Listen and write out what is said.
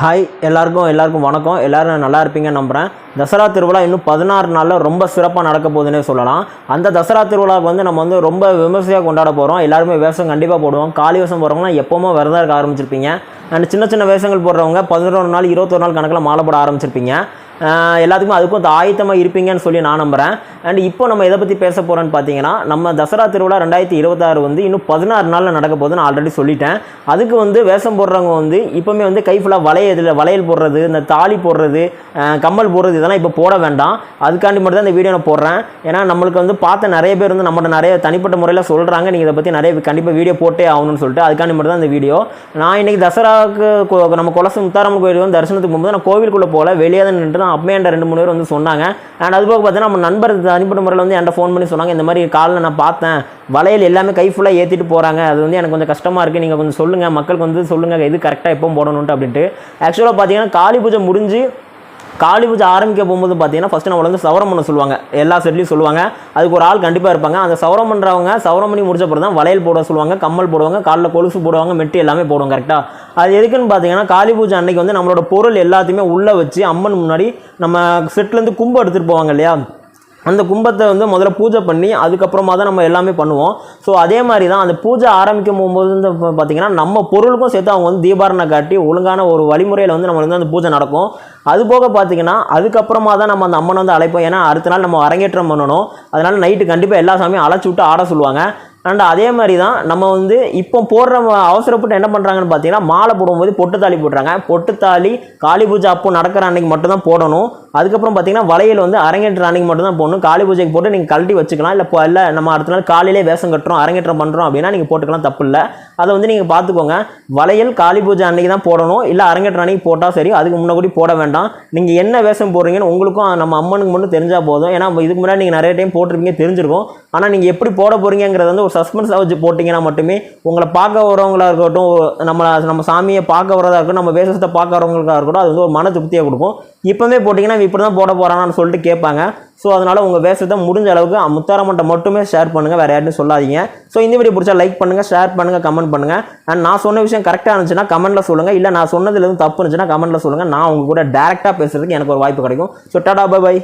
Hi எல்லாருக்கும் எல்லாருக்கும் வணக்கம். எல்லோரும் நல்லா இருப்பீங்கன்னு நம்புகிறேன் தசரா திருவிழா இன்னும் பதினாறு நாளில் ரொம்ப சிறப்பாக நடக்க போகுதுன்னே சொல்லலாம். அந்த தசரா திருவிழாவுக்கு வந்து நம்ம வந்து ரொம்ப விமர்சையாக கொண்டாட போகிறோம் எல்லாருமே வேஷம் கண்டிப்பாக போடுவோம். காளி வேஷம் போகிறவங்களாம் எப்போவுமே விரதம் இருக்க ஆரம்பிச்சிருப்பீங்க. அண்ட் சின்ன சின்ன வேஷங்கள் போடுறவங்க பதினொரு நாள் இருபத்தொரு நாள் கணக்கில் மாலை போட ஆரம்பிச்சிருப்பீங்க. எல்லாத்துக்கும் அதுக்கும் அந்த ஆயத்தமாக இருப்பீங்கன்னு சொல்லி நான் நம்புகிறேன் அண்ட் இப்போ நம்ம எதை பற்றி பேச போகிறோன்னு பார்த்தீங்கன்னா நம்ம தசரா திருவிழா ரெண்டாயிரத்தி இருபத்தாறு வந்து இன்னும் பதினாறு நாளில் நடக்க போகுது ஆல்ரெடி சொல்லிட்டேன். அதுக்கு வந்து வேஷம் போடுறவங்க வந்து இப்போவுமே வந்து கை ஃபுல்லாக இதில் வளையல் போடுறது இந்த தாலி போடுறது கம்மல் போடுறது இதெல்லாம் இப்போ போட வேண்டாம். அதுக்காண்டி மட்டும் தான் இந்த வீடியோ நான் போடுறேன். ஏன்னா நம்மளுக்கு வந்து பார்த்த நிறைய பேர் வந்து நம்மகிட்ட நிறைய தனிப்பட்ட முறையில் சொல்கிறாங்க நீங்கள் இதை பற்றி நிறைய கண்டிப்பாக வீடியோ போட்டே ஆகணும்னு சொல்லிட்டு அதுக்காண்டி மட்டும் தான் இந்த வீடியோ. நான் இன்னைக்கு தசராவுக்கு நம்ம குலசு முத்தாரம்மன் கோயிலுக்கு வந்து தரிசனத்துக்கு போகும்போது நான் கோவிலுக்குள்ளே போகல வெளியே தான் நின்று தான் அப்பமே என்கிட்ட ரெண்டு மூணு பேர் வந்து சொன்னாங்க. அண்ட் அது போக பார்த்தீங்கன்னா நம்ம நண்பர் தனிப்பட்ட முறையில் வந்து என்கிட்ட ஃபோன் பண்ணி சொன்னாங்க. இந்த மாதிரி காலில் நான் பார்த்தேன். வளையல் எல்லாமே கை ஃபுல்லாக ஏற்றிட்டு போகிறாங்க அது வந்து எனக்கு கொஞ்சம் கஷ்டமாக இருக்குது நீங்கள் கொஞ்சம் சொல்லுங்கள் மக்களுக்கு வந்து சொல்லுங்கள் இது கரெக்டாக எப்போ போடணுன்ட்டு அப்படின்ட்டு. ஆக்சுவலாக பார்த்தீங்கன்னா காளி பூஜை முடிஞ்சு காளி பூஜை ஆரம்பிக்க போகும்போது பார்த்தீங்கன்னா ஃபஸ்ட்டு நம்மளை வந்து சவரம் பண்ண சொல்லுவாங்க. எல்லா செட்லையும் சொல்லுவாங்க. அதுக்கு ஒரு ஆள் கண்டிப்பாக இருப்பாங்க. அந்த சவரம் பண்ணுறவங்க சவரம் பண்ணி முடிச்ச பிறகு தான் வளையல் போட சொல்லுவாங்க கம்மல் போடுவாங்க காலில் கொலுசு போடுவாங்க மெட்டி எல்லாமே போடுவாங்க கரெக்டாக அது எதுக்குன்னு பார்த்தீங்கன்னா காளி பூஜை அன்னைக்கு வந்து நம்மளோட பொருள் எல்லாத்தையுமே உள்ளே வச்சு அம்மன் முன்னாடி நம்ம செட்லேருந்து கும்பு எடுத்துகிட்டு போவாங்க இல்லையா? அந்த கும்பத்தை வந்து முதல்ல பூஜை பண்ணி அதுக்கப்புறமா தான் நம்ம எல்லாமே பண்ணுவோம். ஸோ அதே மாதிரி தான் அந்த பூஜை ஆரம்பிக்கும் போகும்போது வந்து இப்போ பார்த்தீங்கன்னா நம்ம பொருளுக்கும் சேர்த்து அவங்க வந்து தீபாரணை காட்டி ஒழுங்கான ஒரு வழிமுறையில் வந்து நம்ம வந்து அந்த பூஜை நடக்கும். அது போக பார்த்தீங்கன்னா அதுக்கப்புறமா தான் நம்ம அந்த அம்மனை வந்து அழைப்போம். ஏன்னா அடுத்த நாள் நம்ம அரங்கேற்றம் பண்ணணும். அதனால் நைட்டு கண்டிப்பாக எல்லா சாமியும் அழைச்சி விட்டு ஆட சொல்லுவாங்க. அண்ட் அதே மாதிரி தான் நம்ம வந்து இப்போ போடுற அவசரப்பட்டு என்ன பண்ணுறாங்கன்னு பார்த்தீங்கன்னா மாலை போடும்போது பொட்டுத்தாலி போடுறாங்க. பொட்டுத்தாலி காளி பூஜை அப்போ நடக்கிற அன்னைக்கு மட்டும் தான் போடணும். அதுக்கப்புறம் பார்த்தீங்கன்னா வளையல் வந்து அரங்கேற்ற அன்னைக்கு மட்டும்தான் போடணும். காளி பூஜைக்கு போட்டு நீங்கள் கழட்டி வச்சுக்கலாம். இல்லை இப்போ இல்லை நம்ம அடுத்த நாள் காலையிலே வேஷம் கட்டுறோம் அரங்கேற்றம் பண்ணுறோம் அப்படின்னா நீங்கள் போட்டுக்கலாம் தப்பு இல்லை அதை வந்து நீங்கள் பார்த்துக்கோங்க. வளையல் காளி பூஜை அன்னைக்கு தான் போடணும். இல்லை அரங்கேற்ற அன்னைக்கு போட்டால் சரி அதுக்கு முன்னாடி போட வேண்டாம். நீங்கள் என்ன வேஷம் போடுறீங்கன்னு உங்களுக்கும் நம்ம அம்மனுக்கு மட்டும் தெரிஞ்சால் போதும். ஏன்னா இதுக்கு முன்னாடி நீங்கள் நிறைய டைம் போட்டிருப்பீங்க தெரிஞ்சிருக்கும். ஆனால் நீங்கள் எப்படி போட போகிறீங்கிறது வந்து ஒரு சஸ்பென்ஸாக வச்சு போட்டிங்கன்னா மட்டுமே உங்களை பார்க்க வரவங்களா இருக்கட்டும் நம்ம நம்ம சாமியை பார்க்க வரதா இருக்கட்டும் நம்ம வேஷத்தை பார்க்க வரவங்களுக்காக இருக்கட்டும் அது வந்து ஒரு மன திருப்தியை கொடுக்கும். இப்போவே போட்டிங்கன்னா இப்படி தான் போட போகிறானான்னு சொல்லிட்டு கேட்பாங்க. ஸோ அதனால் உங்கள் வேஷத்தை முடிஞ்ச அளவுக்கு முத்தாரமன்ட்ட மட்டுமே ஷேர் பண்ணுங்கள் வேறு யார்ட்டும் சொல்லாதீங்க. ஸோ இந்த வீடியோ பிடிச்சா லைக் பண்ணுங்கள் ஷேர் பண்ணுங்கள் கமெண்ட் பண்ணுங்கள் அண்ட் நான் சொன்ன விஷயம் கரெக்டாக இருந்துச்சுன்னா கமெண்ட்டில் சொல்லுங்கள் இல்லை நான் சொன்னதுலேருந்து தப்பு இருந்துச்சுன்னா கமெண்ட்டில் சொல்லுங்கள் நான் உங்க கூட டேரெக்டாக பேசுறதுக்கு எனக்கு ஒரு வாய்ப்பு கிடைக்கும். So tata bye by